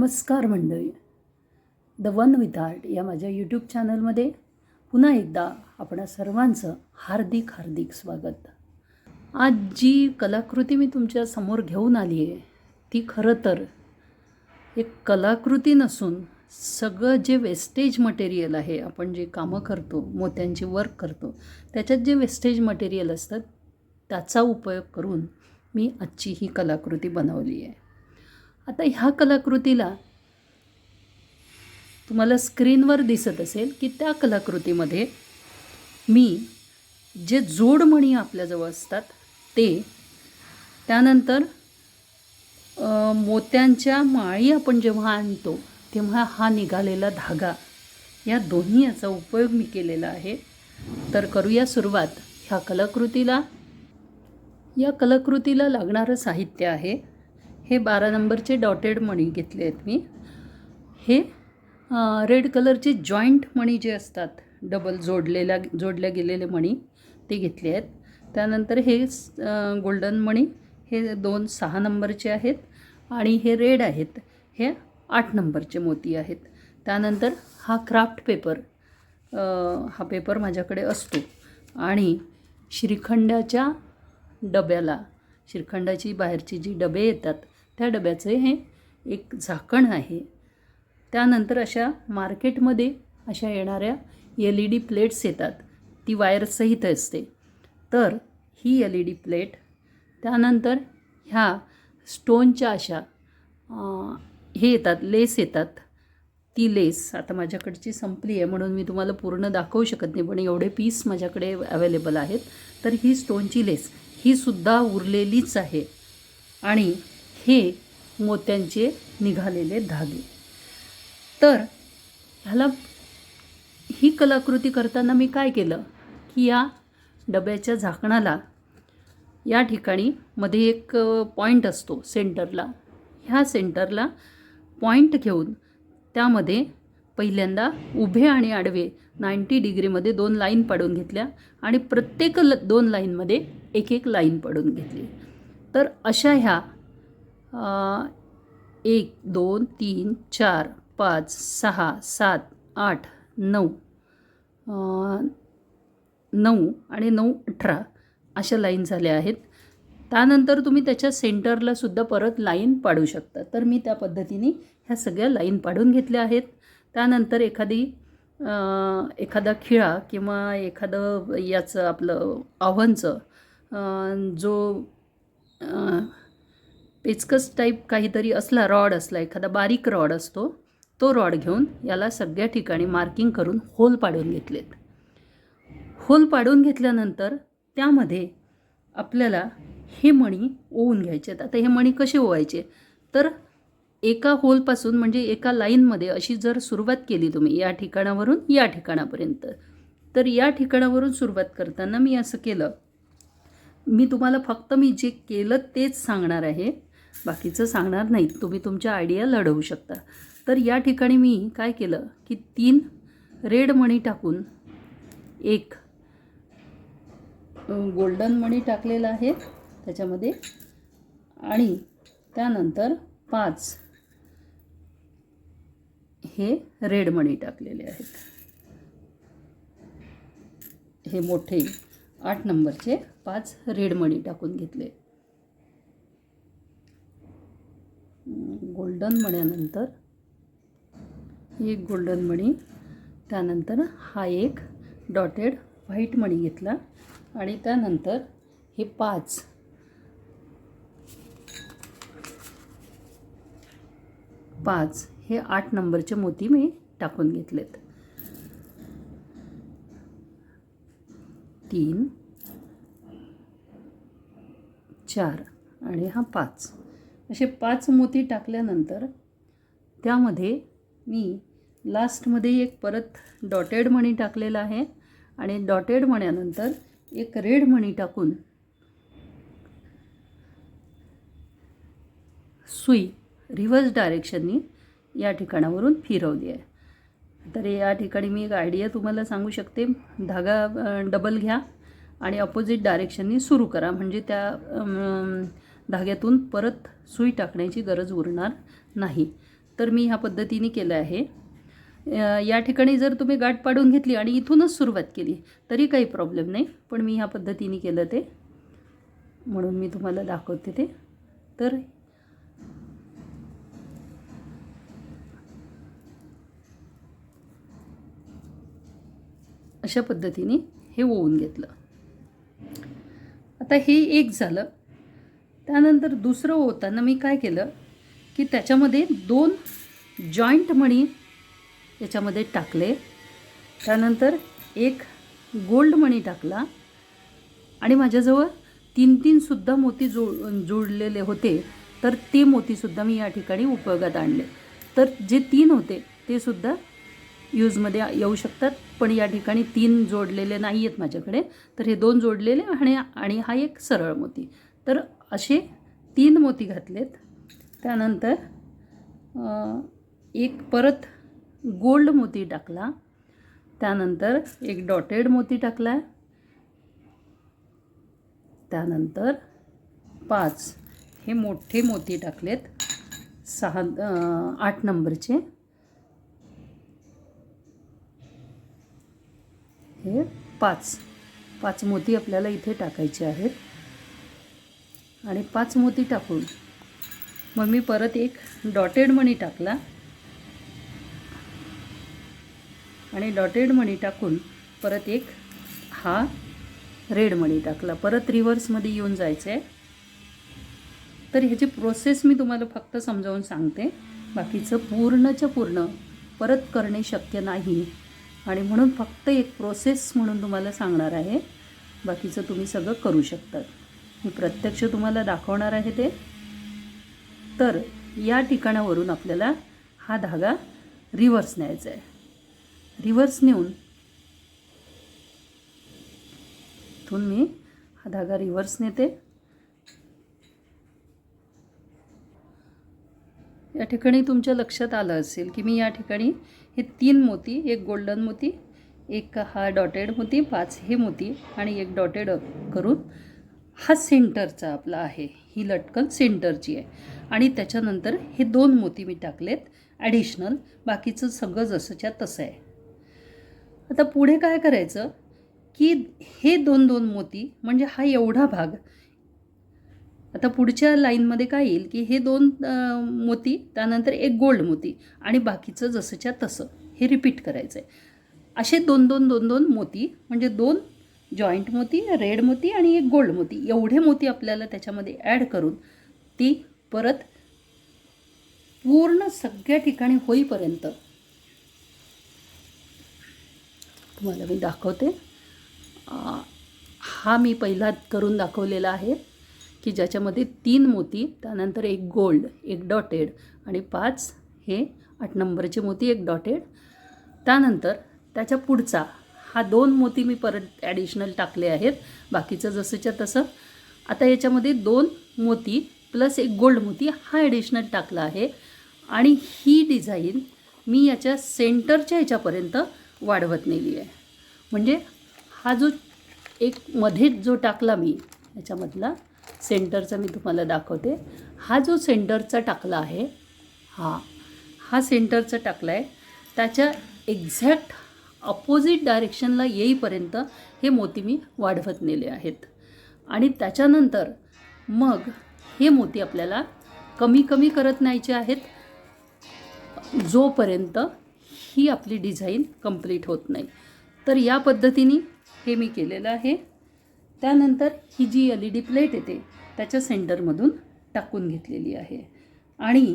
नमस्कार मंडळी. The one with art या माझ्या यूट्यूब चॅनलमध्ये पुन्हा एकदा आपणा सर्वांचं हार्दिक हार्दिक स्वागत. आज जी कलाकृती मी तुमच्यासमोर घेऊन आली आहे ती खरं तर एक कलाकृती नसून सगळं जे वेस्टेज मटेरियल आहे आपण जे कामं करतो मोत्यांची वर्क करतो त्याच्यात जे वेस्टेज मटेरियल असतात त्याचा उपयोग करून मी आजची ही कलाकृती बनवली आहे. आता ह्या कलाकृतीला तुम्हाला स्क्रीनवर दिसत असेल की त्या कलाकृतीमध्ये मी जे जोडमणी आपल्याजवळ असतात ते त्यानंतर मोत्यांच्या माळी आपण जेव्हा आणतो तेव्हा हा निघालेला धागा या दोन्ही याचा उपयोग मी केलेला आहे. तर करूया सुरुवात. ह्या कलाकृतीला या कलाकृतीला लागणारं साहित्य आहे. हे बारा नंबरचे डॉटेड मणी घेतले आहेत मी. हे रेड कलरचे जॉईंट मणी जे असतात डबल जोडलेल्या जोडल्या गेलेले मणी ते घेतले आहेत. त्यानंतर हे स- गोल्डन मणी हे दोन सहा नंबरचे आहेत आणि हे रेड आहेत हे आठ नंबरचे मोती आहेत. त्यानंतर हा क्राफ्ट पेपर हा पेपर माझ्याकडे असतो आणि श्रीखंडाच्या डब्याला श्रीखंडाची बाहेरची जी डबे येतात त्या डब्याचे हे एक झाकण आहे. त्यानंतर अशा मार्केटमध्ये अशा येणाऱ्या एल ई डी प्लेट्स येतात. ती वायरसहित असते. तर ही एल ई डी प्लेट त्यानंतर ह्या स्टोनच्या अशा हे येतात लेस येतात. ती लेस आता माझ्याकडची संपली आहे म्हणून मी तुम्हाला पूर्ण दाखवू शकत नाही पण एवढे पीस माझ्याकडे अवेलेबल आहेत. तर ही स्टोनची लेस ही सुद्धा उरलेलीच आहे. आणि हे मोत्यांचे निघालेले धागे. तर ह्याला ही कलाकृती करताना मी काय केलं? की या डब्याच्या झाकणाला या ठिकाणी मध्ये एक पॉईंट असतो सेंटरला ह्या सेंटरला पॉईंट घेऊन त्यामध्ये पहिल्यांदा उभे आणि आडवे नाईंटी डिग्रीमध्ये दोन लाईन पाडून घेतल्या आणि प्रत्येक ल दोन लाईनमध्ये एक एक लाईन पाडून घेतली. तर अशा ह्या एक दोन तीन चार पाच सहा सात आठ नऊ नऊ आणि नऊ अठरा अशा लाईन झाल्या आहेत. त्यानंतर तुम्ही त्याच्या सेंटरला सुद्धा परत लाईन पाडू शकता. तर मी त्या पद्धतीने ह्या सगळ्या लाईन पाडून घेतल्या आहेत. त्यानंतर एखादी एखादा खिळा किंवा एखादं याचं आपलं आव्हानचं जो पेचकस टाईप काहीतरी असला रॉड असला एखादा बारीक रॉड असतो तो रॉड घेऊन याला सगळ्या ठिकाणी मार्किंग करून होल पाडून घेतलेत. होल पाडून घेतल्यानंतर त्यामध्ये आपल्याला हे मणी ओवून घ्यायचे आहेत. आता हे मणी कसे ओवायचे? तर एका होलपासून म्हणजे एका लाईनमध्ये अशी जर सुरुवात केली तुम्ही या ठिकाणावरून या ठिकाणापर्यंत तर या ठिकाणावरून सुरुवात करताना मी असं केलं. मी तुम्हाला फक्त मी जे केलं तेच सांगणार आहे. बाकीचं सांगणार नाही तुम्ही तुमच्या आयडिया लढवू शकता. तर या ठिकाणी मी काय केलं की तीन रेड मणी टाकून एक गोल्डन मणी टाकलेला आहे त्याच्यामध्ये आणि त्यानंतर पाच हे रेड मणी टाकलेले आहेत. हे मोठे आठ नंबरचे पाच रेड मणी टाकून घेतले. गोल्डन मण्यानंतर एक गोल्डन मणी त्यानंतर हा एक डॉटेड व्हाईट मणी घेतला आणि त्यानंतर हे पाच पाच हे आठ नंबरचे मोती मी टाकून घेतलेत. तीन चार आणि हा पाच. असे पाच मोती टाकल्यानंतर त्यामध्ये मी लास्टमध्ये एक परत डॉटेड मणी टाकलेला आहे आणि डॉटेड मण्यानंतर एक रेड मणी टाकून सुई रिव्हर्स डायरेक्शननी या ठिकाणावरून फिरवली आहे. तर या ठिकाणी मी एक आयडिया तुम्हाला सांगू शकते. धागा डबल घ्या आणि अपोजिट डायरेक्शननी सुरू करा. म्हणजे त्या धाग्यातून परत सुई टाकण्याची गरज उरणार नाही. तर मी ह्या पद्धतीने केलं आहे. या ठिकाणी जर तुम्ही गाठ पाडून घेतली आणि इथूनच सुरुवात केली तरी काही प्रॉब्लेम नाही. पण मी ह्या पद्धतीने केलं ते. म्हणून मी तुम्हाला दाखवते ते. तर अशा पद्धतीने हे ओवून घेतलं. आता हे एक झालं. त्यानंतर दुसरं होताना मी काय केलं की त्याच्यामध्ये दोन जॉईंट मणी याच्यामध्ये टाकले. त्यानंतर एक गोल्ड मणी टाकला. आणि माझ्याजवळ तीन तीनसुद्धा मोती जो जोडलेले होते तर ते मोतीसुद्धा मी या ठिकाणी उपयोगात आणले. तर जे तीन होते ते सुद्धा यूजमध्ये येऊ शकतात पण या ठिकाणी तीन जोडलेले नाही आहेत माझ्याकडे. तर हे दोन जोडलेले आणि आणि हा एक सरळ मोती. तर असे तीन मोती घातलेत. त्यानंतर एक परत गोल्ड मोती टाकला. त्यानंतर एक डॉटेड मोती टाकला. त्यानंतर पाच हे मोठे मोती टाकलेत. सहा आठ नंबरचे. हे पाच पाच मोती आपल्याला इथे टाकायचे आहेत. आणि पाच मोती टाकून मग मी परत एक डॉटेड मणी टाकला. आणि डॉटेड मणी टाकून परत एक हा रेड मणी टाकला. परत रिव्हर्समध्ये येऊन जायचं आहे तर ह्याची प्रोसेस मी तुम्हाला फक्त समजावून सांगते. बाकीचं पूर्णच्या पूर्ण परत करणे शक्य नाही. आणि म्हणून फक्त एक प्रोसेस म्हणून तुम्हाला सांगणार आहे. बाकीचं तुम्ही सगळं करू शकतात. मी प्रत्यक्ष तुम्हाला दाखवणार आहे ते. तर या ठिकाणावरून आपल्याला हा धागा रिव्हर्स न्यायचा आहे. रिव्हर्स नेऊन इथून मी हा धागा रिव्हर्स नेते. या ठिकाणी तुमच्या लक्षात आलं असेल की मी या ठिकाणी हे तीन मोती एक गोल्डन मोती एक हा डॉटेड मोती पाच हे मोती आणि एक डॉटेड करून हा सेंटरचा आपला आहे. ही लटकन सेंटरची आहे. आणि त्याच्यानंतर हे दोन मोती मी टाकलेत ॲडिशनल बाकीचं सगळं जसंच्या तसं आहे. आता पुढे काय करायचं? की हे दोन दोन मोती म्हणजे हा एवढा भाग आता पुढच्या लाईनमध्ये काय येईल? की हे दोन मोती त्यानंतर एक गोल्ड मोती आणि बाकीचं जसंच्या तसं. हे रिपीट करायचं आहे असे दोन दोन दोन दोन मोती म्हणजे दोन जॉईंट मोती रेड मोती आणि एक गोल्ड मोती. एवढे मोती आपल्याला त्याच्यामध्ये ॲड करून ती परत पूर्ण सगळ्या ठिकाणी होईपर्यंत तुम्हाला मी दाखवते. हा मी पहिला करून दाखवलेला आहे की ज्याच्यामध्ये तीन मोती त्यानंतर एक गोल्ड एक डॉटेड आणि पाच हे आठ नंबरचे मोती एक डॉटेड. त्यानंतर त्याच्या पुढचा हा दोन मोती मी परत ॲडिशनल टाकले आहेत. बाकीचं जसंच्या तसं. आता याच्यामध्ये दोन मोती प्लस एक गोल्ड मोती हा ॲडिशनल टाकला आहे. आणि ही डिझाईन मी याच्या सेंटरच्या ह्याच्यापर्यंत वाढवत नेली आहे. म्हणजे हा जो एक मध्ये जो टाकला मी याच्यामधला सेंटरचा मी तुम्हाला दाखवते. हा जो सेंटरचा टाकला आहे हा हा सेंटरचा टाकला आहे. त्याच्या एक्झॅक्ट अपोजिट डायरेक्शनला येईपर्यंत हे मोती मी वाढवत नेले आहेत. आणि त्याच्यानंतर मग हे मोती आपल्याला कमी कमी करत न्यायचे आहेत. जोपर्यंत ही आपली डिझाईन कंप्लीट होत नाही. तर या पद्धतीने हे मी केलेलं आहे. त्यानंतर ही जी एल ई डी प्लेट येते त्याच्या सेंटरमधून टाकून घेतलेली आहे. आणि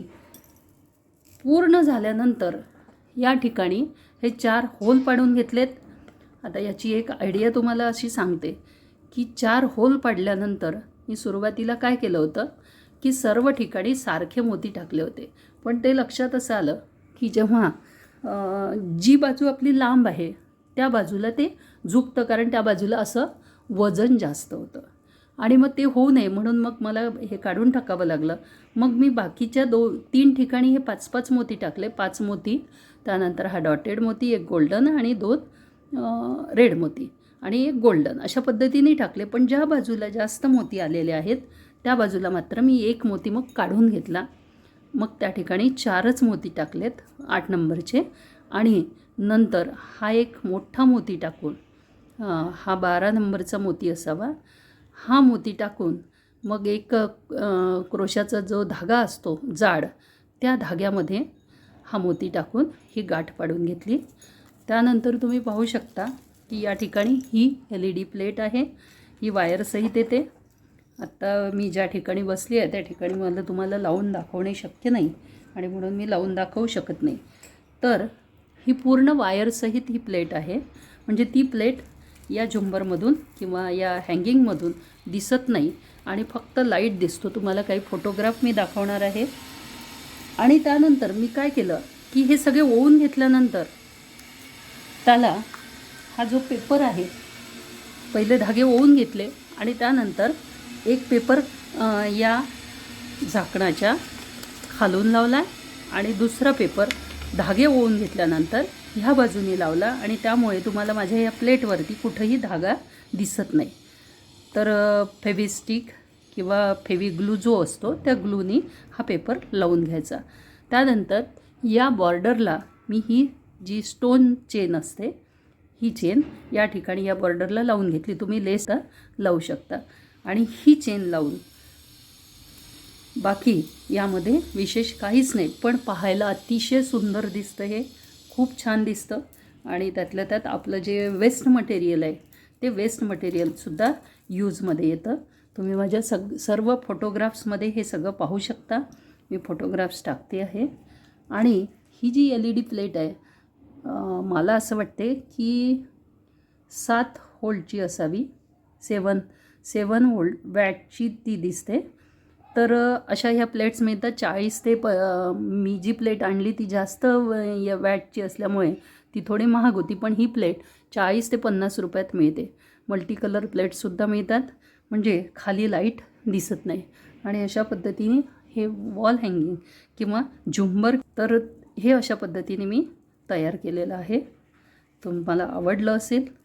पूर्ण झाल्यानंतर या ठिकाणी हे चार होल पाडून घेतलेत. आता याची एक आयडिया तुम्हाला अशी सांगते की चार होल पाडल्यानंतर मी सुरुवातीला काय केलं होतं की सर्व ठिकाणी सारखे मोती टाकले होते. पण ते लक्षात असं आलं की जेव्हा जी बाजू आपली लांब आहे त्या बाजूला ते झुकतं. कारण त्या बाजूला असं वजन जास्त होतं. आणि मग ते होऊ नये म्हणून मग मला हे काढून टाकावं लागलं. मग मी बाकीच्या दो तीन ठिकाणी हे पाच पाच मोती टाकले. पाच मोती त्यानंतर हा डॉटेड मोती एक गोल्डन आणि दोन रेड मोती आणि एक गोल्डन अशा पद्धतीने टाकले. पण ज्या बाजूला जास्त मोती आलेले आहेत त्या बाजूला मात्र मी एक मोती मग काढून घेतला. मग त्या ठिकाणी चारच मोती टाकलेत आठ नंबरचे. आणि नंतर हा एक मोठा मोती टाकून हा बारा नंबरचा मोती असावा. हा मोती टाकून मग एक क्रोशाचा जो धागा असतो जाड त्या धाग्यामध्ये हा मोती टाकून ही गाठ पाडून घेतली. त्यानंतर तुम्ही पाहू शकता की या ठिकाणी ही एल ई डी प्लेट आहे ही वायरसहित येते. आत्ता मी ज्या ठिकाणी बसली आहे त्या ठिकाणी मला तुम्हाला लावून दाखवणे शक्य नाही आणि म्हणून मी लावून दाखवू शकत नाही. तर ही पूर्ण वायरसहित ही प्लेट आहे. म्हणजे ती प्लेट या झुंबरमधून किंवा या हँगिंगमधून दिसत नाही आणि फक्त लाइट दिसतो. तुम्हाला काही फोटोग्राफ मी दाखवणार आहे. आणि त्यानंतर मी काय केलं की हे सगळे ओवून घेतल्यानंतर त्याला हा जो पेपर आहे पहिले धागे ओवून घेतले आणि त्यानंतर एक पेपर या झाकणाच्या खालून लावला आणि दुसरा पेपर धागे ओवून घेतल्यानंतर ह्या बाजूने लावला आणि त्यामुळे तुम्हाला माझ्या या प्लेटवरती कुठंही धागा दिसत नाही. तर फेविस्टिक किंवा फेविग्लू जो असतो त्या ग्लूनी हा पेपर लावून घ्यायचा. त्यानंतर या बॉर्डरला मी ही जी स्टोन चेन असते ही चेन या ठिकाणी या बॉर्डरला लावून घेतली. तुम्ही लेस लावू शकता. आणि ही चेन लावून बाकी यामध्ये विशेष काहीच नाही पण पाहायला अतिशय सुंदर दिसतं हे. खूप छान दिसतं. आणि त्यातल्या त्यात आपलं जे वेस्ट मटेरियल आहे ते वेस्ट मटेरियलसुद्धा यूजमध्ये येतं. तुम्ही माझ्या सग सर्व फोटोग्राफ्समध्ये हे सगळं पाहू शकता. मी फोटोग्राफ्स टाकते आहे. आणि ही जी एल ई डी प्लेट आहे मला असं वाटते की सात होल्डची असावी. सेवन सेवन होल्ड वॅटची ती दिसते. तर अशा ह्या प्लेट्स मिळतात. चाळीस ते प मी जी प्लेट आणली ती जास्त व- या वॅटची असल्यामुळे ती थोडी महाग होती पण ही प्लेट चाळीस ते पन्नास रुपयात मिळते. मल्टी कलर प्लेट्ससुद्धा मिळतात. म्हणजे खाली लाइट दिसत नाही. आणि अशा पद्धतीने हे वॉल हँगिंग किंवा झुंबर तर हे अशा पद्धतीने मी तयार केलेलं आहे. तुम्हाला आवडलं असेल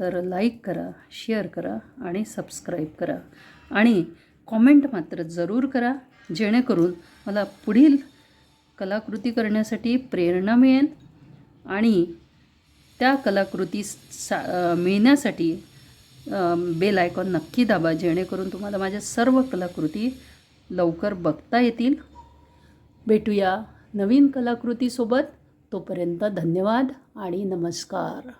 तर लाईक करा शेअर करा आणि सबस्क्राईब करा. आणि कॉमेंट मात्र जरूर करा जेणेकरून मला पुढील कलाकृती करण्यासाठी प्रेरणा मिळेल आणि त्या कलाकृती सा मिळण्यासाठी बेल आयकॉन नक्की दाबा जेणेकरून तुम्हाला माझ्या सर्व कलाकृती लवकर बघता येतील. भेटूया नवीन कलाकृतीसोबत. तोपर्यंत धन्यवाद आणि नमस्कार.